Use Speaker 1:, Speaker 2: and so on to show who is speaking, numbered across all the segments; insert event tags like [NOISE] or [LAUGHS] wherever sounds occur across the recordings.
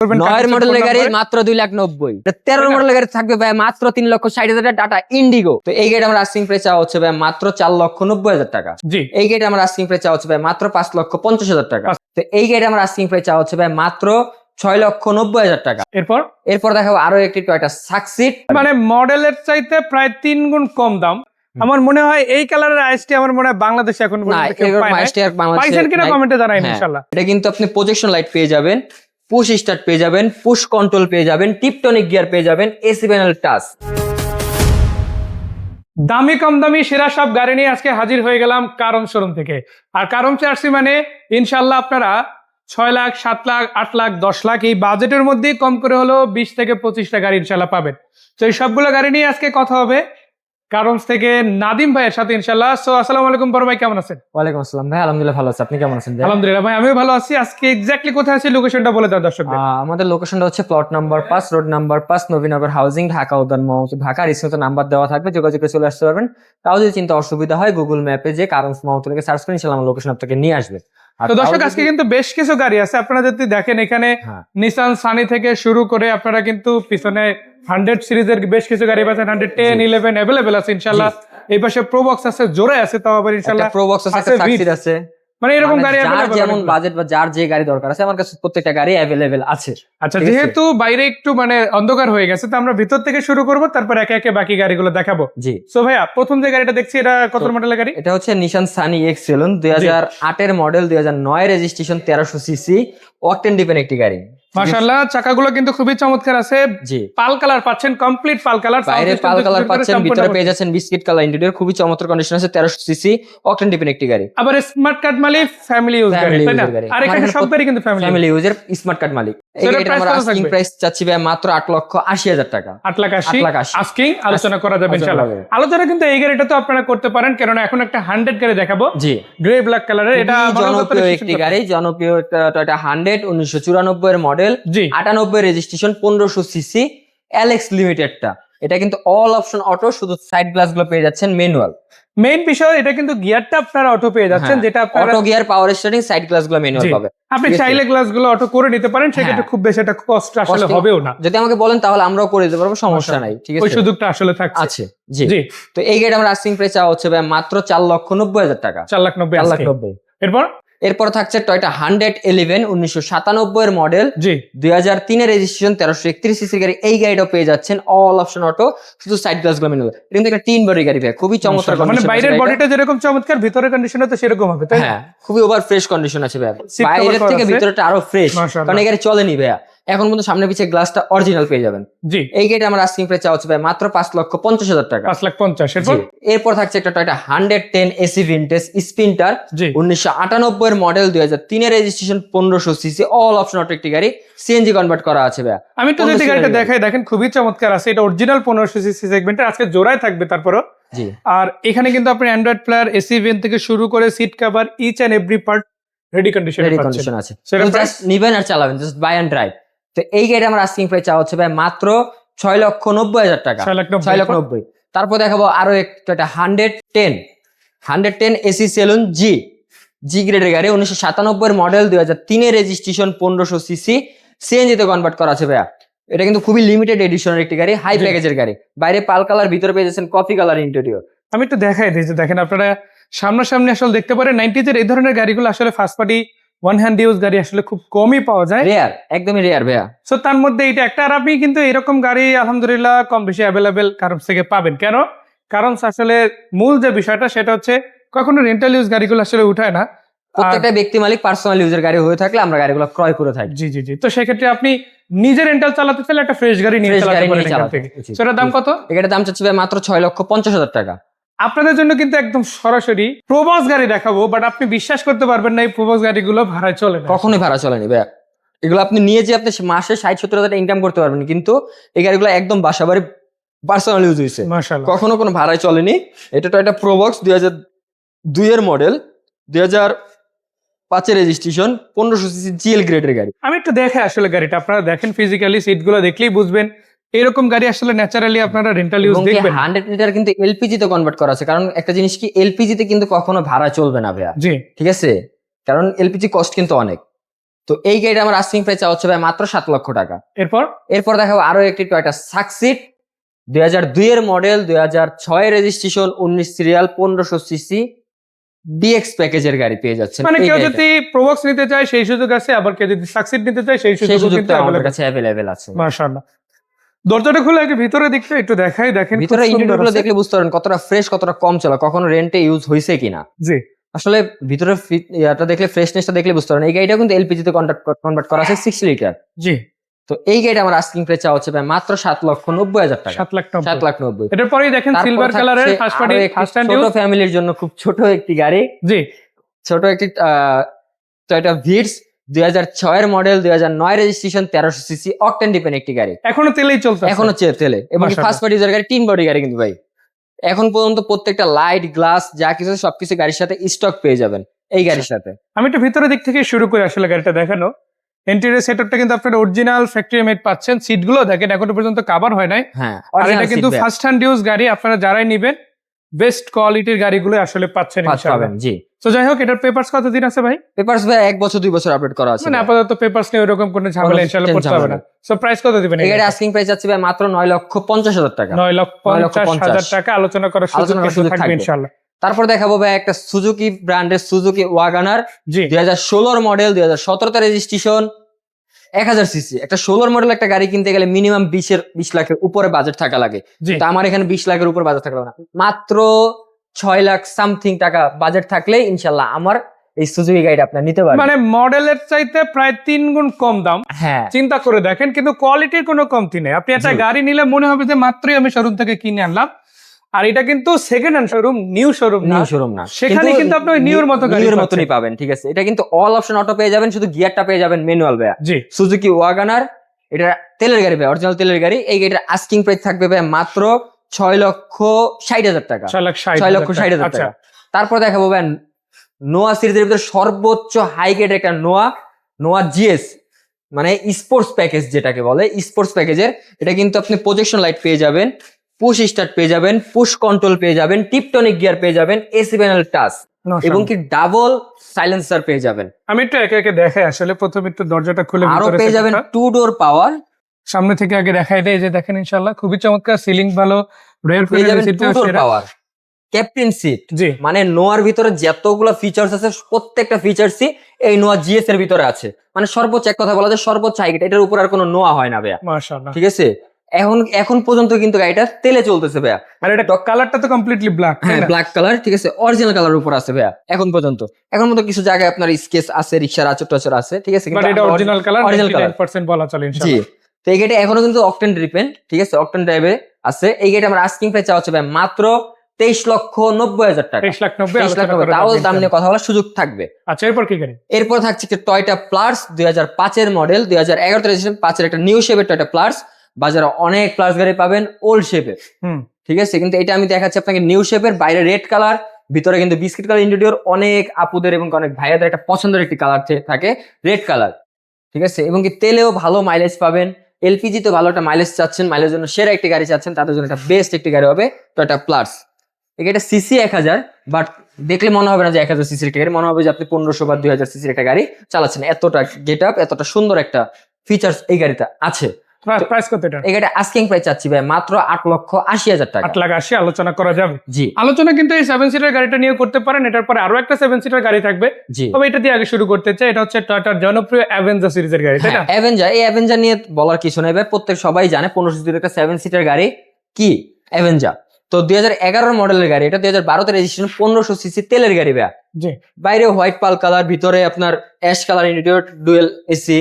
Speaker 1: নয়ের মডেলের গাড়ি মাত্র দুই লাখ নব্বই। মডেলের গাড়ি থাকবে ভাই মাত্র তিন লক্ষ ষাট হাজার টাটা ইন্ডিগো তো এই গাড়ি আমার আস্কিং প্রাইস চাওয়া হচ্ছে ভাই মাত্র চার লক্ষ নব্বই হাজার টাকা। এই গাড়ি আমার আস্কিং প্রাইস চাওয়া হচ্ছে ভাই মাত্র পাঁচ লক্ষ পঞ্চাশ হাজার টাকা। তো এই গাড়ি আমার আস্কিং প্রাইস চাওয়া হচ্ছে ভাই মাত্র ছয় লক্ষ নব্বই হাজার টাকা।
Speaker 2: এরপর?
Speaker 1: এরপর দেখাবো আরও একটি টয়টা
Speaker 2: মানে মডেলের চাইতে প্রায় তিন গুণ কম দাম। আমার মনে হয় এই কালারের আইসটি আমার মনে হয় বাংলাদেশে এখন পাইছেন কিনা কমেন্টে জানাই
Speaker 1: হ্যাঁ। এটা কিন্তু আপনি প্রজেকশন লাইট পেয়ে যাবেন। পুশ স্টার্ট পেয়ে যাবেন পুশ কন্ট্রোল পেয়ে যাবেন টিপটনিক গিয়ার পেয়ে যাবেন এসি প্যানেল টাচ
Speaker 2: দামি কম দামি সেরা সব গাড়ি নিয়ে আজকে হাজির হয়ে গেলাম কারণ শোরুম থেকে। আর কারণ চার্সি মানে ইনশাল্লাহ আপনারা ছয় লাখ, সাত লাখ, আট লাখ, দশ লাখ এই বাজেটের মধ্যেই কম করে হলেও বিশ থেকে পঁচিশটা গাড়ি ইনশাল্লাহ পাবেন। তো এই সবগুলো গাড়ি নিয়ে আজকে কথা হবে কারণ থেকে নাদিম ভাইয়ের সাথে ইনশাল্লাহ সো আসসালামু আলাইকুম বড় ভাই কেমন আছেন?
Speaker 1: ওয়ালাইকুম আসসালাম। ভাই আলহামদুলিল্লাহ ভালো আছে। আপনি কেমন আছেন
Speaker 2: আলহামদুলিল্লাহ ভাই আমিও ভালো আছি। আজকে এক্স্যাক্টলি কোথায় আছি? লোকেশনটা বলে দাও দর্শক
Speaker 1: আমাদের লোকেশনটা হচ্ছে প্লট নাম্বার পাঁচ রোড নাম্বার পাঁচ নবীনগর হাউজিং ঢাকা উদ্যান মহল ঢাকার স্ক্রিনে নাম্বার দেওয়া থাকবে যোগাযোগ করে চলে আসতে পারবেন। তাও যদি চিন্তা অসুবিধা হয় গুগল ম্যাপে যে কারণ মহতকে সার্চ করে ইনশাল্লাহ আমার লোকেশন আপনাকে নিয়ে আসবে।
Speaker 2: তো দর্শক আজকে কিন্তু বেশ কিছু গাড়ি আছে। আপনারা যদি দেখেন এখানে
Speaker 1: হ্যাঁ।
Speaker 2: নিসান সানি থেকে শুরু করে আপনারা কিন্তু পিছনে হান্ড্রেড সিরিজের বেশ কিছু গাড়ি পাচ্ছেন হান্ড্রেড টেন ইলেভেন অ্যাভেলেবেল আছে ইনশাল্লাহ এই পাশে প্রোবক্স আছে জোরে আছে তাও আবার ইনশাল্লাহ
Speaker 1: প্রো বক্স আছে
Speaker 2: আছে। মানে এরকম
Speaker 1: মানে
Speaker 2: গাড়ি
Speaker 1: যার যেমন বাজেট বা যার যে গাড়ি দরকার আছে আমার কাছে প্রত্যেকটা গাড়ি অ্যাভেলেবেল আছে।
Speaker 2: আচ্ছা যেহেতু বাইরে একটু মানে অন্ধকার হয়ে গেছে তো আমরা ভিতর থেকে শুরু করব তারপর একে একে বাকি গাড়িগুলো দেখাবো।
Speaker 1: জি।
Speaker 2: সো ভাইয়া প্রথম যে গাড়িটা দেখছি এটা কত মডেলের গাড়ি?
Speaker 1: এটা হচ্ছে নিশান সানি এক্স সেলুন দুই হাজার আটের মডেল দুই হাজার নয় রেজিস্ট্রেশন তেরোশো সিসি অকটেন ডিপেন একটি গাড়ি।
Speaker 2: মাশাআল্লাহ চাকাগুলো কিন্তু খুবই চমৎকার আছে।
Speaker 1: জি।
Speaker 2: পাল কালার পাচ্ছেন কমপ্লিট পাল কালার
Speaker 1: বাইরে পাল কালার পাচ্ছেন ভিতরে পেয়ে যাচ্ছেন বিস্কিট কালার ইন্টেরিয়র খুবই চমৎকার কন্ডিশন আছে তেরোশো সিসি অকটেন ডিপেন একটি গাড়ি।
Speaker 2: আবার স্মার্ট কার্ড মালিক ফ্যামিলি ইউজ গাড়ি তাই না? আর এখানে
Speaker 1: এখানে
Speaker 2: সব গাড়ি কিন্তু ফ্যামিলি
Speaker 1: ফ্যামিলি ইউজের স্মার্ট কার্ড মালিক।
Speaker 2: Price
Speaker 1: আমরা আস্কিং প্রাইস চাচ্ছি ভাই মাত্র আট লক্ষ আশি হাজার টাকা।
Speaker 2: আট লাখ আশি?
Speaker 1: আট লাখ আশি।
Speaker 2: আস্কিং আলোচনা করা যাবে ইনশাআল্লাহ। আলোচনা কিন্তু এই গাড়িটা তো আপনারা করতে পারেন কেননা এখন একটা হান্ড্রেড গাড়ি দেখাবো।
Speaker 1: জি।
Speaker 2: গ্রে ব্ল্যাক কালারের এটা
Speaker 1: জনপ্রিয় একটি গাড়ি জনপ্রিয় টয়টা হান্ড্রেড উনিশশো চুরানব্বই এর মডেল
Speaker 2: জি।
Speaker 1: আটানব্বই রেজিস্ট্রেশন পনেরোশো সিসি অ্যালেক্স লিমিটেডটা এটা কিন্তু অল অপশন অটো শুধু সাইড গ্লাসগুলো পেয়ে যাচ্ছেন ম্যানুয়াল
Speaker 2: মেইন বিষয় এটা কিন্তু গিয়ারটা আপনারা অটো পেয়ে যাচ্ছেন
Speaker 1: হ্যাঁ,
Speaker 2: যেটা
Speaker 1: auto gear power starting side গ্লাসগুলো ম্যানুয়াল। পাবে
Speaker 2: আপনি চাইলে গ্লাসগুলো অটো করে নিতে পারেন সেক্ষেত্রে
Speaker 1: হ্যাঁ।
Speaker 2: খুব বেশি একটা কষ্ট আসলে হবেও না।
Speaker 1: যদি আমাকে বলেন তাহলে আমরাও করে দিতে পারব সমস্যা নাই ঠিক আছে?
Speaker 2: ওই সুযোগটা আসলে থাকছে।
Speaker 1: আছে জি।
Speaker 2: জি।
Speaker 1: তো এই গাড়ি আমরা আস্কিং প্রাইস চাওয়া হচ্ছে ভাই মাত্র চার লক্ষ নব্বই হাজার টাকা।
Speaker 2: চার লাখ নব্বই
Speaker 1: চার লাখ। নব্বই।
Speaker 2: এরপর?
Speaker 1: এরপর থাকছে টয়টা হান্ড্রেড ইলেভেন উনিশশো সাতানব্বই এর মডেল।
Speaker 2: জি।
Speaker 1: দুই হাজার তিনের রেজিস্ট্রেশন তেরোশো একত্রিশ সিসি গাড়ি এই গাড়িটা পেয়ে যাচ্ছেন অল অপশন অটো শুধু সাইড গ্লাসগুলো মিলবে এটা কিন্তু একটা তিন বডি গাড়ি ভাই খুবই চমৎকার
Speaker 2: মানে বাইরের বডিটা যেরকম চমৎকার ভিতরের কন্ডিশন তো সেরকম হবে তাই
Speaker 1: হ্যাঁ খুবই ওভার ফ্রেশ কন্ডিশন আছে ভাই। বাইরের থেকে
Speaker 2: ভিতরে
Speaker 1: ভিতরটা আরও ফ্রেশ। কারণ এই গাড়ি চলেনি ভাইয়া। এখন কিন্তু সামনে পিছিয়ে গ্লাসটা অরিজিনাল পেয়ে যাবেন।
Speaker 2: জি।
Speaker 1: এই গাড়ি আমার আস্কিং প্রাইস চাওয়া হচ্ছে ভাই মাত্র পাঁচ লক্ষ পঞ্চাশ হাজার টাকা।
Speaker 2: পাঁচ লাখ পঞ্চাশ এরপর?
Speaker 1: থাকছে একটা Toyota hundred ten AC vintage sprinter উনিশশো আটানব্বই এর মডেল দুই হাজার তিনের রেজিস্ট্রেশন পনেরোশো সিসি অল অপশন অটো একটি গাড়ি। সিএনজি কনভার্ট করা আছে ভাইয়া।
Speaker 2: আমি তো যদি গাড়িটা দেখাই দেখেন খুবই চমৎকার আছে। এটা অরিজিনাল পনেরোশো সিসি সেগমেন্টের আজকে জোড়ায় থাকবে তারপরও।
Speaker 1: জি।
Speaker 2: আর এখানে কিন্তু আপনি অ্যান্ড্রয়েড প্লেয়ার এসি ভেন থেকে শুরু করে seat cover each and every part ready কন্ডিশনে
Speaker 1: রেডি কন্ডিশন আছে।
Speaker 2: সেটা
Speaker 1: জাস্ট নিবেন আর চালাবেন জাস্ট বাই অ্যান্ড ড্রাইভ তো এই গাড়ি আমার আস্কিং প্রাইস চাওয়া হচ্ছে ভাই মাত্র ছয় লক্ষ নব্বই হাজার টাকা।
Speaker 2: ছয়
Speaker 1: লক্ষ নব্বই। তারপর দেখাবো আরও একটা hundred ten hundred ten AC saloon G G গ্রেডের গাড়ি উনিশশো সাতানব্বই মডেল দুই হাজার তিনের রেজিস্ট্রেশন পনেরোশো সিসি সিএনজি তে কনভার্ট করা আছে ভাইয়া। এটা কিন্তু খুবই লিমিটেড এডিশনের একটি গাড়ি হাই। প্যাকেজের গাড়ি। বাইরে পাল কালার ভিতরে পেয়ে যাচ্ছেন কফি কালার ইন্টেরিয়র
Speaker 2: আমি একটু দেখাই যে দেখেন আপনারা সামনাসামনি আসলে দেখতে পারেন নাইনটিজের এই ধরনের গাড়িগুলো আসলে first party one hand use গাড়ি আসলে খুব কমই পাওয়া যায়।
Speaker 1: রেয়ার একদমই রেয়ার ভাইয়া।
Speaker 2: সো তার মধ্যে এটা একটা। আর আপনি কিন্তু এরকম গাড়ি আলহামদুলিল্লাহ কম বেশি অ্যাভেলেবেল কারণ থেকে পাবেন। কেন? কারণ আসলে মূল যে বিষয়টা সেটা হচ্ছে কখনো রেন্টাল ইউজ গাড়িগুলো আসলে উঠায় না।
Speaker 1: প্রত্যেকটা ব্যক্তি মালিক পার্সোনাল ইউজের গাড়ি হয়ে থাকলে আমরা গাড়িগুলো ক্রয় করে থাকি।
Speaker 2: জি জি জি। তো সেক্ষেত্রে আপনি নিজে রেন্টাল চালাতে চাইলে একটা ফ্রেশ গাড়ি নিয়ে চালাতে পারেন সেটার দাম কত?
Speaker 1: এটার দাম চাচ্ছি মাত্র ছয় লক্ষ পঞ্চাশ হাজার টাকা।
Speaker 2: আপনাদের জন্য কিন্তু একদম সরাসরি প্রবাস গাড়ি দেখাবো বাট আপনি বিশ্বাস করতে পারবেন না এই প্রবাস গাড়িগুলো ভাড়ায় চলে না।
Speaker 1: কখনোই ভাড়া চলেনি ভাইয়া। এগুলো আপনি নিয়ে যে আপনি মাসে ষাট সত্তর হাজার ইনকাম করতে পারবেন কিন্তু এই গাড়িগুলো একদম বাসা বাড়ি পার্সোনাল ইউজ হয়েছে কখনো কোনো ভাড়ায় চলেনি। এটা তো একটা প্রোবক্স দুই হাজার দুইয়ের মডেল দুই হাজার পাঁচের রেজিস্ট্রেশন পনেরোশো সিসি জিএল গ্রেডের গাড়ি।
Speaker 2: আমি একটু দেখে আসলে গাড়িটা আপনারা দেখেন ফিজিক্যালি সিটগুলো দেখলেই বুঝবেন। এরকম গাড়ি আসলে ন্যাচারালি আপনারা রেন্টাল ইউজ দেখবেন।
Speaker 1: হান্ড্রেড লিটার কিন্তু এলপিজি তে কনভার্ট করা আছে। কারণ একটা জিনিস কি এলপিজি তে কিন্তু কখনো ভাড়া চলবে না ভাইয়া।
Speaker 2: জি।
Speaker 1: ঠিক আছে? কারণ এলপিজি কস্ট কিন্তু অনেক। তো এই গাড়িটা আমার আস্কিং প্রাইস হচ্ছে ভাই মাত্র সাত লক্ষ টাকা।
Speaker 2: এরপর?
Speaker 1: এরপর দেখাবো আরও একটি টয়টা সাকসিড দুই হাজার দুইয়ের মডেল দুই হাজার ছয় রেজিস্ট্রেশন উনিশ সিরিয়াল পনেরোশো সিসি ডিএক্স প্যাকেজের গাড়ি পেয়ে যাচ্ছেন।
Speaker 2: মানে কেউ যদি প্রবক্স নিতে চায় সেই সুযোগ আছে আবার কেউ যদি সাকসিড নিতে চায় সেই সুযোগ কিন্তু
Speaker 1: আমাদের কাছে অ্যাভেলেবেল আছে।
Speaker 2: মাশাআল্লাহ। দরজাটা খুলে একটু ভিতরে দিকটা একটু দেখাই দেখেন
Speaker 1: ভিতরে
Speaker 2: সুন্দর
Speaker 1: ইন্টেরিয়রগুলো
Speaker 2: আছে।
Speaker 1: দেখলে বুঝতে পারেন কতটা ফ্রেশ কতটা কম চলা কখনো রেন্টে ইউজ হয়েছে কিনা।
Speaker 2: জি।
Speaker 1: আসলে ভিতরে ইয়াটা দেখলে ফ্রেশনেসটা দেখলে বুঝতে পারেন এই গাড়িটা কিন্তু এলপিজি তে কনভার্ট করা আছে সিক্স লিটার
Speaker 2: জি।
Speaker 1: তো এই গাড়িটা আমার আস্কিং প্রাইস চাওয়া হচ্ছে ভাই মাত্র সাত লক্ষ নব্বই হাজার টাকা।
Speaker 2: সাত লাখ
Speaker 1: সাত
Speaker 2: টাকা
Speaker 1: লাখ নব্বই।
Speaker 2: এটার পরেই দেখেন সিলভার কালারের ফার্স্ট পার্টি ফার্স্ট হ্যান্ড
Speaker 1: ছোট ফ্যামিলির জন্য খুব ছোট একটি গাড়ি।
Speaker 2: জি।
Speaker 1: ছোট একটি টয়টা ভিটস দুই হাজার ছয়ের মডেল দুই হাজার নয় রেজিস্ট্রেশন তেরোশো সিসি অকটেন ডিপেন্ড একটি গাড়ি।
Speaker 2: এখনও তেলেই চলতে
Speaker 1: এখন তেলে। এবং ফার্স্ট পার্টি গাড়ি তিন বডি গাড়ি কিন্তু ভাই। এখন পর্যন্ত প্রত্যেকটা লাইট গ্লাস যা কিছু সবকিছু গাড়ির সাথে স্টক পেয়ে যাবেন এই গাড়ির সাথে।
Speaker 2: আমি একটু ভিতরের দিক থেকে শুরু করে আসলে গাড়িটা দেখানো। ইন্টেরিয়র সেটআপটা কিন্তু আপনারা অরিজিনাল ফ্যাক্টরি মেড পাচ্ছেন। সিটগুলো দেখেন এখনও পর্যন্ত কভার হয় নাই।
Speaker 1: হ্যাঁ
Speaker 2: আর এটা কিন্তু ফার্স্ট হ্যান্ড ইউজ গাড়ি আপনারা যারাই নেবেন বেস্ট কোয়ালিটির গাড়িগুলো আসলে পাচ্ছেন ইনশাআল্লাহ।
Speaker 1: পাবেন জি।
Speaker 2: তো যাই হোক এটার পেপারস কতদিন আছে ভাই?
Speaker 1: পেপারস ভাই এক বছর দুই বছর আপডেট করা আছে
Speaker 2: মানে আপাতত পেপারস নিয়ে ওরকম কোনো ঝামেলা ইনশাআল্লাহ করতে হবে না। সো প্রাইস কত দিবেন
Speaker 1: এই গাড়ি আস্কিং প্রাইস আছে ভাই মাত্র নয় লক্ষ পঞ্চাশ হাজার টাকা।
Speaker 2: নয় লক্ষ
Speaker 1: নয় লক্ষ
Speaker 2: পঞ্চাশ হাজার
Speaker 1: পঞ্চাশ।
Speaker 2: টাকা আলোচনা করার সুযোগ থাকবে। ইনশাআল্লাহ।
Speaker 1: তারপর দেখাবো ভাই একটা সুজুকি ব্র্যান্ডের সুজুকি ওয়াগানার
Speaker 2: জি।
Speaker 1: দুই হাজার ষোলোর মডেল দুই হাজার সতেরোতে রেজিস্ট্রেশন এক হাজার সিসি। একটা ষোলোর মডেল একটা গাড়ি কিনতে গেলে মিনিমাম বিশের বিশ লাখের উপরে বাজেট থাকা লাগে। তো আমার এখানে বিশ লাখের উপর বাজেট থাকবে না। মাত্র ছয় লাখ সামথিং টাকা বাজেট থাকলে ইনশাল্লাহ আমার এই সুজুকি গাড়িটা আপনার নিতে পারবেন।
Speaker 2: মানে মডেলের চাইতে প্রায় তিন গুণ কম দাম।
Speaker 1: হ্যাঁ।
Speaker 2: চিন্তা করে দেখেন কিন্তু কোয়ালিটির কোনো কমতি নেই। আপনি একটা গাড়ি নিলে মনে হবে যে মাত্রই আমি শোরুম থেকে কিনে আনলাম। আর এটা কিন্তু second hand showroom new showroom
Speaker 1: new showroom না।
Speaker 2: সেখানে কিন্তু আপনি ওই নিউর মতো গাড়ি
Speaker 1: নিউর। মতনই পাবেন ঠিক আছে। এটা কিন্তু অল অপশন অটো পেয়ে যাবেন শুধু গিয়ারটা পেয়ে যাবেন ম্যানুয়াল ভাইয়া
Speaker 2: জি।
Speaker 1: সুজুকি ওয়াগানার এটা তেলের গাড়ি ভাই অরিজিনাল তেলের গাড়ি। এই গাড়িটার আস্কিং প্রাইস থাকবে ভাই মাত্র ছয় লক্ষ ষাট হাজার টাকা।
Speaker 2: ছয়
Speaker 1: লক্ষ ষাট হাজার
Speaker 2: আচ্ছা।
Speaker 1: টাকা। তারপর দেখাবো ভাই নোয়া সিরিজের ভিতরে সর্বোচ্চ হাই গ্রেড একটা নোয়া নোয়া জিএস মানে স্পোর্টস প্যাকেজ যেটাকে বলে স্পোর্টস প্যাকেজের এটা কিন্তু আপনি প্রজেকশন লাইট পেয়ে যাবেন। পুশ স্টার্ট পেয়ে যাবেন পুশ কন্ট্রোল পেয়ে যাবেন টিপটনিক গিয়ার পেয়ে যাবেন এসি প্যানেল টাচ এবং কি ডাবল সাইলেন্সার পেয়ে যাবেন।
Speaker 2: আমি একটু একে একে দেখাই আসলে প্রথমে একটু দরজাটা খুলে আরও
Speaker 1: পেয়ে যাবেন টু ডোর পাওয়ার
Speaker 2: সামনে থেকে আগে দেখাই দেয় যে দেখেন ইনশাল্লাহ খুবই চমৎকার সিলিং ভালো রেয়ার
Speaker 1: পেয়ে যাবেন two door power captain seat
Speaker 2: জি।
Speaker 1: মানে নোয়ার ভিতরে যতগুলো ফিচার্স আছে প্রত্যেকটা ফিচার্সই এই নোয়া জিএস এর ভিতরে আছে। মানে সর্বোচ্চ এক কথা বলা যায় সর্বোচ্চ হাইট এটার উপর আর কোনো নোয়া হয় না ভাইয়া। ঠিক আছে? এখন এখন পর্যন্ত কিন্তু গাড়িটা তেলে চলতেছে ভাইয়া।
Speaker 2: আর এটা কালারটা তো কমপ্লিটলি ব্ল্যাক
Speaker 1: হ্যাঁ ব্ল্যাক কালার ঠিক আছে? অরিজিনাল কালার উপর আছে ভাইয়া এখন পর্যন্ত। এখন পর্যন্ত কিছু জায়গায় আপনার স্কেচ আছে রিক্সার আচর টাচর আছে ঠিক আছে? কিন্তু
Speaker 2: এটা অরিজিনাল কালার
Speaker 1: original colour।
Speaker 2: 99% বলা চলে
Speaker 1: জি।
Speaker 2: ইনশাআল্লাহ
Speaker 1: তো এই গাড়িটা এখনও কিন্তু অকটেন ডিপেন্ড ঠিক আছে? অকটেন ড্রাইভে আছে। এই গাড়িটা আমার আস্কিং প্রাইস চাওয়া হচ্ছে ভাই মাত্র তেইশ লক্ষ নব্বই হাজার টাকা।
Speaker 2: 23 লাখ 90
Speaker 1: তেইশ লাখ নব্বই। তাও দাম নিয়ে কথা বলার সুযোগ থাকবে।
Speaker 2: আচ্ছা এরপর কি গাড়ি?
Speaker 1: এরপর থাকছে টয়টা প্লাস দুই হাজার পাঁচের মডেল দুই হাজার রেজিস্ট্রেশন পাঁচের একটা নিউ শেপের টয়টা প্লাস বাজারে অনেক প্লাস গাড়ি পাবেন ওল্ড শেপের
Speaker 2: হুম।
Speaker 1: ঠিক আছে? কিন্তু এটা আমি দেখাচ্ছি আপনাকে নিউ শেপের বাইরে রেড কালার ভিতরে কিন্তু বিস্কিট কালার ইন্টেরিয়র অনেক আপুদের এবং অনেক ভাইয়াদের একটা পছন্দের একটি কালার থাকে রেড কালার ঠিক আছে? এবং কি তেলেও ভালো মাইলেজ পাবেন। এলপিজি তো ভালো একটা মাইলেজ চাচ্ছেন মাইলেজ জন্য সেরা একটি গাড়ি চাচ্ছেন তাদের জন্য একটা বেস্ট একটি গাড়ি হবে টয়টা প্লাস এটা সিসি এক হাজার বাট দেখলে মনে হবে না যে এক হাজার সিসির একটা গাড়ি মনে হবে যে আপনি পনেরোশো বা দুই হাজার সিসির একটা গাড়ি চালাচ্ছেন। এতটা গেট আপ এতটা সুন্দর একটা ফিচার্স এই গাড়িটা আছে।
Speaker 2: প্রাইস কত এটা?
Speaker 1: গাড়িটা আস্কিং প্রাইস চাচ্ছি ভাই মাত্র আট লক্ষ আশি হাজার টাকা।
Speaker 2: আট লাখ আশি আলোচনা করা যাবে।
Speaker 1: জি।
Speaker 2: আলোচনা কিন্তু এই সেভেন সিটার গাড়িটা নিয়ে করতে পারেন এটার পরে আরও একটা সেভেন সিটার গাড়ি থাকবে। তবে এটা দিয়ে আগে শুরু করতে চাই এটা হচ্ছে জনপ্রিয় অ্যাভেঞ্জার সিরিজের গাড়ি তাই না?
Speaker 1: অ্যাভেঞ্জার এই অ্যাভেঞ্জার নিয়ে বলার কিছু নেই ভাই প্রত্যেক সবাই জানে পনেরোশো সিটের একটা সেভেন সিটার গাড়ি কি? অ্যাভেঞ্জার তো দুই হাজার মডেলের গাড়ি এটা দুই হাজার বারোতে রেজিস্ট্রেশন পনেরোশো সিসি তেলের গাড়ি ভাই
Speaker 2: জি।
Speaker 1: বাইরে হোয়াইট পাল কালার ভিতরে আপনার ash colour interior dual AC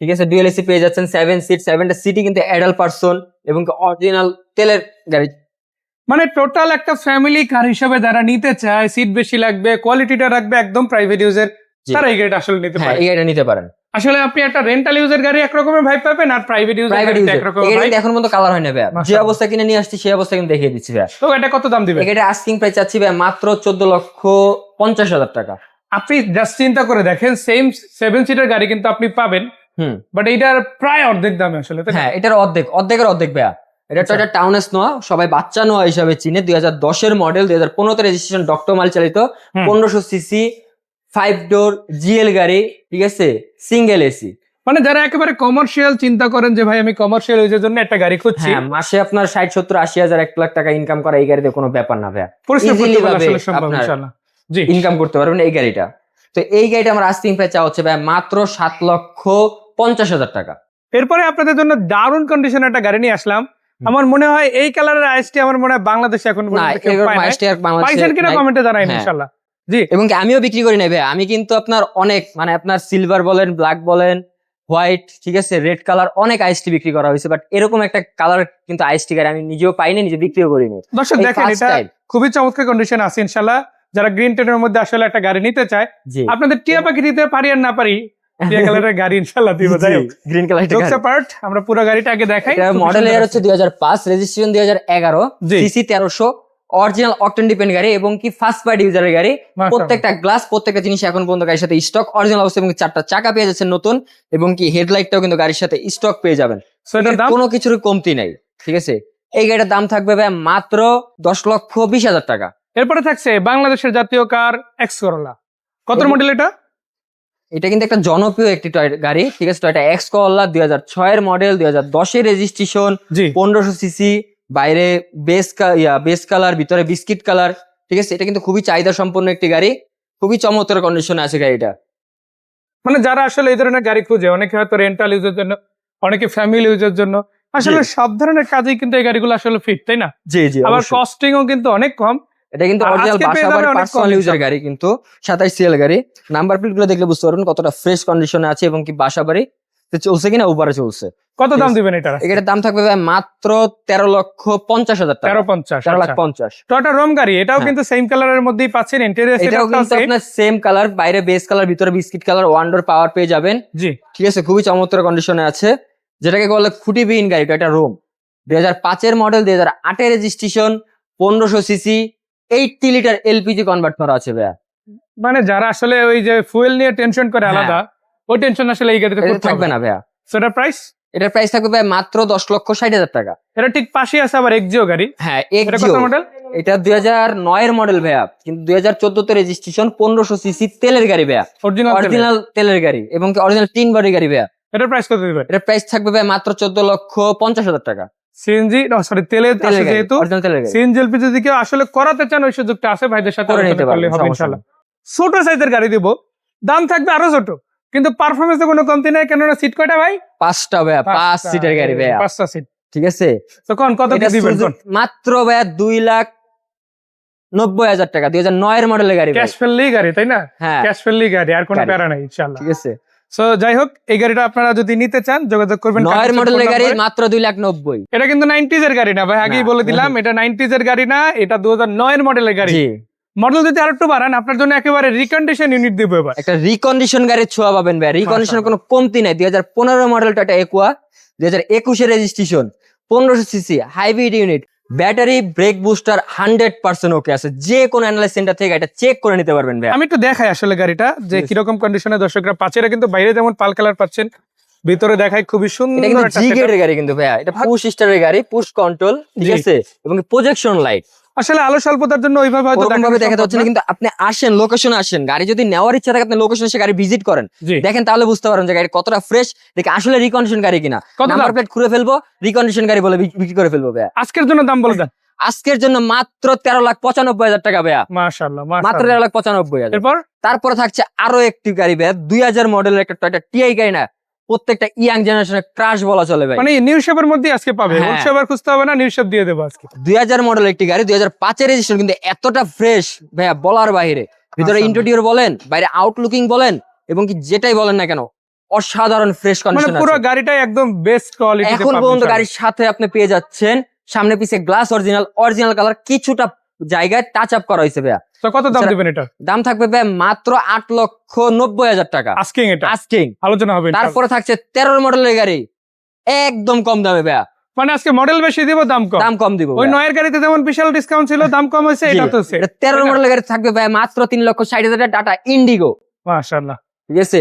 Speaker 1: ঠিক আছে? ডুয়েল এসি পেয়ে যাচ্ছেন সেভেন সিট সেভেনটা সিটি কিন্তু অ্যাডাল্ট পার্সন এবং অরিজিনাল তেলের গাড়ি।
Speaker 2: মানে টোটাল একটা ফ্যামিলি কার হিসেবে যারা নিতে চায় সিট বেশি লাগবে কোয়ালিটিটা রাখবে একদম প্রাইভেট ইউজের তারা এই গাড়িটা আসলে নিতে
Speaker 1: হ্যাঁ
Speaker 2: পারে।
Speaker 1: এই গাড়িটা নিতে পারেন।
Speaker 2: আসলে আপনি একটা রেন্টাল ইউজের গাড়ি একরকমের ভাই পাবেন আর প্রাইভেট ইউজের গাড়ি ভাই
Speaker 1: গাড়ি এখন পর্যন্ত কালার হয় না ভাই যে অবস্থা কিনে নিয়ে আসছি সেই অবস্থা কিন্তু দেখিয়ে দিচ্ছি ভাই
Speaker 2: তো এটা কত দাম দিবে
Speaker 1: এটা আস্কিং প্রাইস চাচ্ছি ভাই মাত্র চোদ্দ লক্ষ পঞ্চাশ হাজার টাকা।
Speaker 2: আপনি জাস্ট চিন্তা করে দেখেন সেম সেভেন সিটার গাড়ি কিন্তু আপনি পাবেন।
Speaker 1: হুম।
Speaker 2: বাট এইটার প্রায় অর্ধেক দামে আসলে
Speaker 1: হ্যাঁ এটার অর্ধেক অর্ধেকের অর্ধেক ভাইয়া। এটা। একটা টাউনেস নোয়া সবাই বাচ্চা নোয়া হিসাবে চিনে। দুই হাজার দশের মডেল দুই হাজার পনেরোতে রেজিস্ট্রেশন ডক্টর মাল চালিত। পনেরোশো সিসি ফাইভ ডোর জিএল গাড়ি ঠিক আছে? সিঙ্গেল এসি
Speaker 2: মানে যারা একেবারে কমার্শিয়াল চিন্তা করেন যে ভাই আমি কমার্শিয়াল ইউজের জন্য একটা গাড়ি খুঁজছি।
Speaker 1: হ্যাঁ মাসে আপনার ষাট সত্তর আশি হাজার এক লাখ টাকা ইনকাম করা এই গাড়িতে কোনো ব্যাপার না ভাইয়া। ইনকাম করতে পারবেন এই গাড়িটা। তো এই গাড়িটা আমার আস্তিং প্রাইস চা হচ্ছে ভাই মাত্র সাত লক্ষ পঞ্চাশ হাজার টাকা।
Speaker 2: এরপরে আপনাদের জন্য দারুণ কন্ডিশনের একটা গাড়ি নিয়ে আসলাম। আমার মনে হয় এই কালারের আইসটি আমার মনে হয় বাংলাদেশে এখন পাইছেন কিনা কমেন্টে জানাই
Speaker 1: হ্যাঁ।
Speaker 2: ইনশাআল্লাহ।
Speaker 1: এবং আমিও বিক্রি করি না আমি কিন্তু আপনার অনেক মানে আপনার সিলভার বলেন ব্ল্যাক বলেন হোয়াইট ঠিক আছে রেড কালার অনেক আইসটি বিক্রি করা হয়েছে বাট এরকম একটা কালার কিন্তু আইসটি গাড়ি আমি নিজেও পাইনি নিজে বিক্রিও করিনি
Speaker 2: দর্শক দেখেন এটা খুবই চমৎকার কন্ডিশন আছে ইনশাল্লাহ যারা গ্রিন টেনের মধ্যে আসলে একটা গাড়ি নিতে চায় আপনাদের টিয়া পাখি দিতে পারি আর না পারি টিয়া কালারের [LAUGHS] গাড়ি ইনশাআল্লাহ দিব যাই হোক।
Speaker 1: গ্রিন কালার
Speaker 2: জোকস পার্ট আমরা পুরো গাড়িটা আগে দেখাই।
Speaker 1: এটা মডেল ইয়ার হচ্ছে দুই হাজার পাঁচ রেজিস্ট্রেশন দুই হাজার এগারো।
Speaker 2: জি।
Speaker 1: সিসি তেরোশো অরিজিনাল অকটেন ডিপেন্ড গাড়ি এবং কি ফার্স্ট পার্টি ইউজারের গাড়ি। প্রত্যেকটা গ্লাস প্রত্যেকটা জিনিস এখন পর্যন্ত গাড়ির সাথে স্টক অরিজিনাল অবস্থা এবং চারটা চাকা পেয়ে যাচ্ছেন নতুন এবং কি হেডলাইটটাও কিন্তু গাড়ির সাথে স্টক পেয়ে যাবেন। কোনো কিছুর কমতি নাই ঠিক আছে? এই গাড়িটার দাম থাকবে ভাই মাত্র দশ লক্ষ বিশ হাজার টাকা।
Speaker 2: এরপরে থাকছে বাংলাদেশের জাতীয় কার এক্স করোলা কত মডেল এটা?
Speaker 1: এটা কিন্তু একটা জনপ্রিয় একটি টয় গাড়ি ঠিক আছে? টয়টা এক্স করলা দুই হাজার ছয়ের মডেল দুই হাজার দশের রেজিস্ট্রেশন পনেরোশো সিসি বাইরে বেস ইয়া বেস কালার ভিতরে বিস্কিট কালার ঠিক আছে? এটা কিন্তু খুবই চাহিদা সম্পন্ন একটি গাড়ি খুবই চমৎকার কন্ডিশনে আছে গাড়িটা।
Speaker 2: মানে যারা আসলে এই ধরনের গাড়ি খুঁজে অনেকে হয়তো রেন্টাল ইউজের জন্য অনেকে ফ্যামিলি ইউজের জন্য আসলে সব ধরনের কাজেই কিন্তু এই গাড়িগুলো আসলে ফিট তাই না?
Speaker 1: জি জি
Speaker 2: আবার কস্টিংও কিন্তু অনেক কম
Speaker 1: এটা কিন্তু অরিজিনাল
Speaker 2: আজকে পেয়ে
Speaker 1: বাসা
Speaker 2: যাবে
Speaker 1: বাড়ি
Speaker 2: অনেক
Speaker 1: পার্সোনাল ইউজার গাড়ি কিন্তু সাতাইশ সিএল গাড়ি। নাম্বার প্লেটগুলো দেখলে বুঝতে পারবেন কতটা ফ্রেশ কন্ডিশনে আছে এবং কি বাসা বাড়ি চলছে কিনা উপরে চলছে।
Speaker 2: কত দাম দিবেন এটা
Speaker 1: এটার দাম থাকবে ভাই মাত্র তেরো লক্ষ পঞ্চাশ হাজার টাকা।
Speaker 2: তেরো পঞ্চাশ
Speaker 1: তেরো লাখ পঞ্চাশ।
Speaker 2: টয়টা রোম গাড়ি এটাও
Speaker 1: হ্যাঁ।
Speaker 2: কিন্তু সেম কালারের মধ্যেই পাচ্ছেন ইন্টেরিয়র
Speaker 1: এটাও কিন্তু আপনার সেম কালার বাইরে বেস কালার ভিতরে বিস্কিট কালার ওয়ান্ডার পাওয়ার পেয়ে যাবেন।
Speaker 2: জি।
Speaker 1: ঠিক আছে খুবই চমৎকার কন্ডিশনে আছে। যেটাকে বলে খুঁটি বিহীন গাড়ি এটা রোম দুই হাজার পাঁচের মডেল দুই হাজার আটের রেজিস্ট্রেশন পনেরোশো CC eighty litre LPG convert করা আছে ভাইয়া।
Speaker 2: মানে যারা আসলে ওই যে ফুয়েল নিয়ে টেনশন করে
Speaker 1: হ্যাঁ।
Speaker 2: আলাদা ওই টেনশন আসলে এই গাড়িতে করতে
Speaker 1: থাকবে
Speaker 2: না।
Speaker 1: ভাইয়া।
Speaker 2: সেটার প্রাইস
Speaker 1: এটার প্রাইস থাকবে ভাই মাত্র দশ লক্ষ ষাট হাজার টাকা।
Speaker 2: এটা ঠিক পাশে আছে আবার এক্সিও গাড়ি।
Speaker 1: হ্যাঁ
Speaker 2: এটা কত
Speaker 1: এক্সিও
Speaker 2: মডেল
Speaker 1: এটা দুই হাজার নয়ের মডেল ভাইয়া কিন্তু দুই হাজার চোদ্দতে রেজিস্ট্রেশন পনেরোশো সিসি তেলের গাড়ি ভাইয়া।
Speaker 2: অরিজিনাল
Speaker 1: অরিজিনাল তেলের গাড়ি এবং অরিজিনাল তিন বডি গাড়ি ভাইয়া।
Speaker 2: এটার প্রাইস কত দিবেন
Speaker 1: এটার প্রাইস থাকবে ভাই মাত্র চোদ্দ লক্ষ পঞ্চাশ হাজার টাকা।
Speaker 2: সিএনজি সরি তেলের আছে যেহেতু
Speaker 1: অরিজিনাল তেলের গাড়ি।
Speaker 2: সিএনজি এলপি যদি কেউ আসলে করাতে চান ওই সুযোগটা আছে ভাইদের সাথে
Speaker 1: করে
Speaker 2: আলোচনা
Speaker 1: নিতে
Speaker 2: করলে
Speaker 1: পারবেন
Speaker 2: হবে ইনশাআল্লাহ ছোট সাইজের গাড়ি দিব দাম থাকবে আরও ছোট কিন্তু পারফরমেন্সে কোনো কমতি নেই কেননা সিট কয়টা ভাই?
Speaker 1: পাঁচটা ভাইয়া পাঁচ সিটের গাড়ি ভাইয়া।
Speaker 2: পাঁচটা সিট
Speaker 1: ঠিক আছে?
Speaker 2: তো কোন কত দিবেন
Speaker 1: মাত্র ভাইয়া দুই লাখ নব্বই হাজার টাকা দুই হাজার নয়ের মডেলের গাড়ি।
Speaker 2: ক্যাশ ফেললি গাড়ি তাই না?
Speaker 1: হ্যাঁ।
Speaker 2: ক্যাশ ফেললি গাড়ি আর কোনো। প্যারা নাই ইনশাআল্লাহ
Speaker 1: ঠিক আছে?
Speaker 2: সো যাই হোক এই গাড়িটা আপনারা যদি নিতে চান যোগাযোগ করবেন
Speaker 1: নয়ের মডেলের গাড়ি মাত্র দুই লাখ নব্বই।
Speaker 2: এটা কিন্তু নাইনটিজ এর গাড়ি না ভাই আগেই বলে দিলাম এটা নাইনটিজ এর গাড়ি না এটা দু হাজার নয়ের মডেলের গাড়ি। মডেল যদি আরেকটু বাড়ান আপনার জন্য একেবারে রিকন্ডিশন ইউনিট দিব এবার।
Speaker 1: একটা রিকন্ডিশন গাড়ির ছোঁয়া পাবেন ভাই। রিকন্ডিশনের কোনো কমতি নাই। দুই হাজার পনেরো মডেলটা একটা একুয়া দুই হাজার একুশে রেজিস্ট্রেশন পনেরোশো CC hybrid unit battery brake booster hundred percent okay আছে। যে কোনো অ্যানালাইস সেন্টার থেকে এটা চেক করে নিতে পারবেন ভাই
Speaker 2: আমি একটু দেখাই আসলে গাড়িটা যে. কীরকম কন্ডিশনে দর্শকরা পাচ্ছে। এটা কিন্তু বাইরে যেমন পাল কালার পাচ্ছেন ভিতরে দেখায় খুবই
Speaker 1: এটা
Speaker 2: সুন্দর
Speaker 1: কিন্তু জি গেটের গাড়ি কিন্তু ভাইয়া। এটা পুশ স্টারের গাড়ি পুশ কন্ট্রোল ঠিক আছে? এবং প্রজেকশন লাইট
Speaker 2: আসলে আলো স্বল্পতার জন্য ওইভাবে হয়তো
Speaker 1: ভাবে
Speaker 2: সম্ভব
Speaker 1: হচ্ছে না। কিন্তু আপনি আসেন লোকেশনে আসেন গাড়ি যদি নেওয়ার ইচ্ছা থাকে আপনি লোকেশনে এসে গাড়ি ভিজিট করেন। দেখেন তাহলে বুঝতে পারেন যে গাড়ি কতটা ফ্রেশ দেখে আসলে রিকন্ডিশন গাড়ি কিনা? নাম্বার প্লেট খুলে ফেলব রিকন্ডিশন গাড়ি বলে বিক্রি করে ফেলব
Speaker 2: আজকের জন্য দাম বলে দেন। [LAUGHS]
Speaker 1: আজকের জন্য মাত্র তেরো লাখ পঁচানব্বই হাজার টাকা ভাইয়া।
Speaker 2: মাশাআল্লাহ
Speaker 1: মাত্র তেরো লাখ পঁচানব্বই হাজার। তারপরে থাকছে আরও একটি গাড়ি ভাইয়া দুই হাজার মডেলের একটা টয়টা টিআই গাড়ি না প্রত্যেকটা ইয়াং জেনারেশনের ক্রাশ বলা চলে ভাই।
Speaker 2: মানে নিউ শেপের মধ্যে আজকে পাবে।
Speaker 1: হ্যাঁ।
Speaker 2: ওল্ড শেপার খুঁজতে হবে না নিউ শেপ দিয়ে দেবো আজকে।
Speaker 1: দুই হাজার মডেল একটি গাড়ি দুই হাজার পাঁচের রেজিস্ট্রেশন কিন্তু এতটা ফ্রেশ ভাইয়া বলার বাইরে। ভিতরে। ইন্টেরিয়র বলেন বাইরে আউটলুকিং বলেন এবং কি যেটাই বলেন না কেন অসাধারণ ফ্রেশ
Speaker 2: মানে
Speaker 1: কন্ডিশন
Speaker 2: পুরো গাড়িটাই একদম বেস্ট কোয়ালিটি
Speaker 1: এখন পর্যন্ত গাড়ির সাথে আপনি পেয়ে যাচ্ছেন সামনে পিছে গ্লাস অরিজিনাল অরিজিনাল কালার কিছুটা জায়গায় টাচ আপ করা হয়েছে ভাইয়া।
Speaker 2: তো কত দাম দিবেন এটা?
Speaker 1: দাম থাকবে ভাই মাত্র আট লক্ষ নব্বই হাজার টাকা।
Speaker 2: আস্কিং এটা?
Speaker 1: আস্কিং
Speaker 2: আলোচনা হবে
Speaker 1: তারপরে থাকছে তেরো মডেলের গাড়ি। একদম কম দামে ভাইয়া।
Speaker 2: মানে আজকে মডেল বেশি দিব দাম কম?
Speaker 1: দাম কম দিব
Speaker 2: ওই নয়ের গাড়িতে যেমন বিশাল ডিসকাউন্ট ছিল দাম কম হয়েছে এটা তো সে
Speaker 1: তেরো মডেলের গাড়ি থাকবে ভাই মাত্র তিন লক্ষ ষাট হাজার টাটা ইন্ডিগো
Speaker 2: মাশাআল্লাহ।
Speaker 1: ঠিক আছে?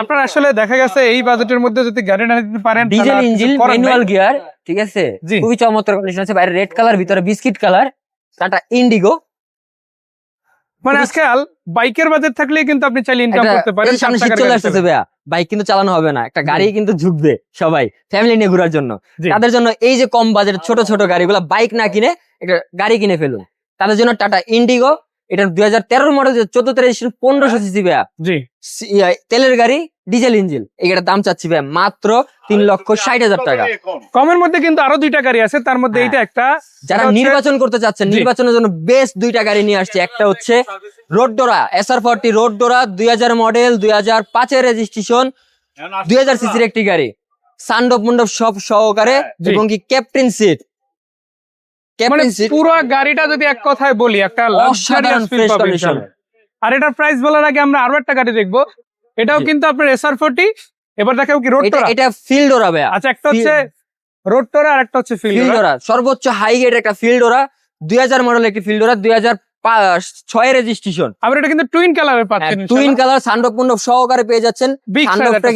Speaker 2: আপনার আসলে দেখা গেছে এই বাজেটের মধ্যে যদি গাড়ি না নিতে পারেন
Speaker 1: ডিজেল ইঞ্জিন। ম্যানুয়াল গিয়ার ঠিক আছে?
Speaker 2: জি।
Speaker 1: খুবই চমৎকার কন্ডিশন আছে বাইরে রেড কালার ভিতরে বিস্কিট কালার টাটা ইন্ডিগো।
Speaker 2: মানে আজকাল বাইকের বাজেট থাকলে কিন্তু আপনি চাইলে ইনকাম করতে পারেন
Speaker 1: সামনে শীত চলে আসতেছে ভাইয়া। বাইক কিন্তু চালানো হবে না একটা গাড়ি কিন্তু ঝুঁকবে সবাই ফ্যামিলি নিয়ে ঘোরার জন্য। তাদের জন্য এই যে কম বাজেট ছোট ছোট গাড়িগুলো বাইক না কিনে একটা গাড়ি কিনে ফেলুন। তাদের জন্য টাটা ইন্ডিগো এটা দুই হাজার তেরোর মডেল চোদ্দ রেজিস্ট্রেশন পনেরোশো সিসি ভাইয়া। তেলের গাড়ি ডিজেল ইঞ্জিন। এটার দাম চাচ্ছি ভাইয়া মাত্র তিন লক্ষ ষাট হাজার টাকা।
Speaker 2: কমের মধ্যে কিন্তু আরও দুইটা গাড়ি আছে তার মধ্যে
Speaker 1: হ্যাঁ।
Speaker 2: এইটা একটা
Speaker 1: যারা নির্বাচন করতে চাচ্ছেন নির্বাচনের জন্য বেস্ট দুইটা গাড়ি নিয়ে আসছে। একটা হচ্ছে রোড ডোরা এস আর ফর্টি রোড ডোরা দুই হাজার মডেল দুই হাজার পাঁচের রেজিস্ট্রেশন দুই হাজার সিসির একটি গাড়ি। সান্ডপ মন্ডপ সব সহকারে
Speaker 2: জি।
Speaker 1: এবং কি ক্যাপ্টেন সিট
Speaker 2: মানে
Speaker 1: সিট
Speaker 2: পুরো গাড়িটা যদি এক কথায় বলি একটা। আর এটার প্রাইস বলার আগে আমরা আরও একটা গাড়ি দেখব। এটাও কিন্তু আপনার এসআর ফোর্টি এবার দেখাবো কি রোড
Speaker 1: এটা ফিল্ড ওরা ভাইয়া।
Speaker 2: আচ্ছা একটা হচ্ছে রোড টোরা আর একটা হচ্ছে ফিল্ড
Speaker 1: ওরা। সর্বোচ্চ হাই গেট একটা ফিল্ড ওরা। দুই হাজার মডেল একটি ফিল্ড ওরা দুই হাজার ছয় রেজিস্ট্রেশন
Speaker 2: আবার এটা কিন্তু টুইন কালারে পাচ্ছেন
Speaker 1: টুইন কালার সান্ডপ সহকারে পেয়ে যাচ্ছেন।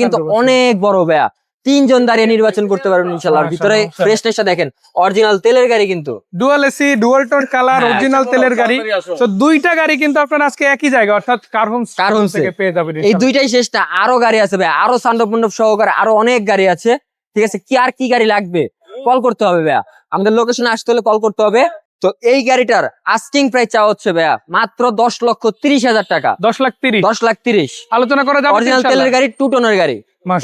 Speaker 1: কিন্তু অনেক বড় ভাইয়া। তিনজন দাঁড়িয়ে নির্বাচন করতে পারবেন ইনশাল্লাহ ভিতরে ফ্রেশনেসটা দেখেন অরিজিনাল তেলের গাড়ি কিন্তু।
Speaker 2: Dual AC dual tone colour original তেলের গাড়ি। তো দুইটা গাড়ি কিন্তু আপনার আজকে একই জায়গা অর্থাৎ কার হোমস
Speaker 1: কার হোমসে।
Speaker 2: থেকে পেয়ে যাবেন
Speaker 1: এই দুইটাই শেষটা আরও গাড়ি আছে ভাই আরও সান্ডপ সহকারে আরও অনেক গাড়ি আছে। ঠিক আছে কি আর কি গাড়ি লাগবে? কল করতে হবে ভাইয়া। আমাদের লোকেশনে আসতে হলে কল করতে হবে। তো এই গাড়িটার আস্কিং প্রাইস চাওয়া হচ্ছে ভাইয়া মাত্র দশ লক্ষ তিরিশ হাজার টাকা।
Speaker 2: দশ লাখ তিরিশ।
Speaker 1: দশ লাখ তিরিশ।
Speaker 2: আলোচনা করা যাবে
Speaker 1: অরিজিনাল তেলের গাড়ি টু টনের গাড়ি।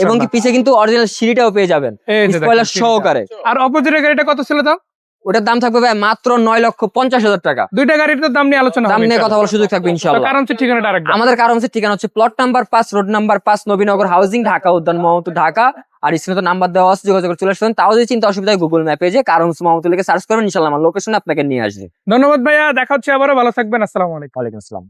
Speaker 1: এবং কি পিছে কিন্তু অরিজিনাল সিঁড়িটাও পেয়ে যাবেন। স্পয়লার সহকারে।
Speaker 2: আর অপোজিটের গাড়িটা কত ছিল দাম?
Speaker 1: ওটার দাম থাকবে ভাই মাত্র নয় লক্ষ পঞ্চাশ হাজার টাকা।
Speaker 2: দুইটা গাড়ির তো দাম নিয়ে আলোচনা
Speaker 1: দাম নিয়ে কথা বলার সুযোগ থাকবে ইনশাল্লাহ
Speaker 2: কারণ হচ্ছে ঠিকানাটা আরেকবার
Speaker 1: আমাদের কারণ হচ্ছে ঠিকানা হচ্ছে প্লট নাম্বার পাঁচ রোড নাম্বার পাঁচ নবীনগর হাউজিং ঢাকা উদ্যান মোহাম্মদপুর ঢাকা। আর স্ক্রিনে তো নাম্বার দেওয়া আছে যোগাযোগ চলে আসবেন। তাও যদি চিন্তা অসুবিধা গুগল ম্যাপে যে কারণ মোহাম্মদপুর লিখে সার্চ করবেন। ইনশাল্লাহ আমার লোকেশন আপনাকে নিয়ে আসবে।
Speaker 2: ধন্যবাদ ভাইয়া দেখা হচ্ছে আবারও। ভালো থাকবেন আসসালামু আলাইকুম।
Speaker 1: ওয়ালাইকুম আসসালাম।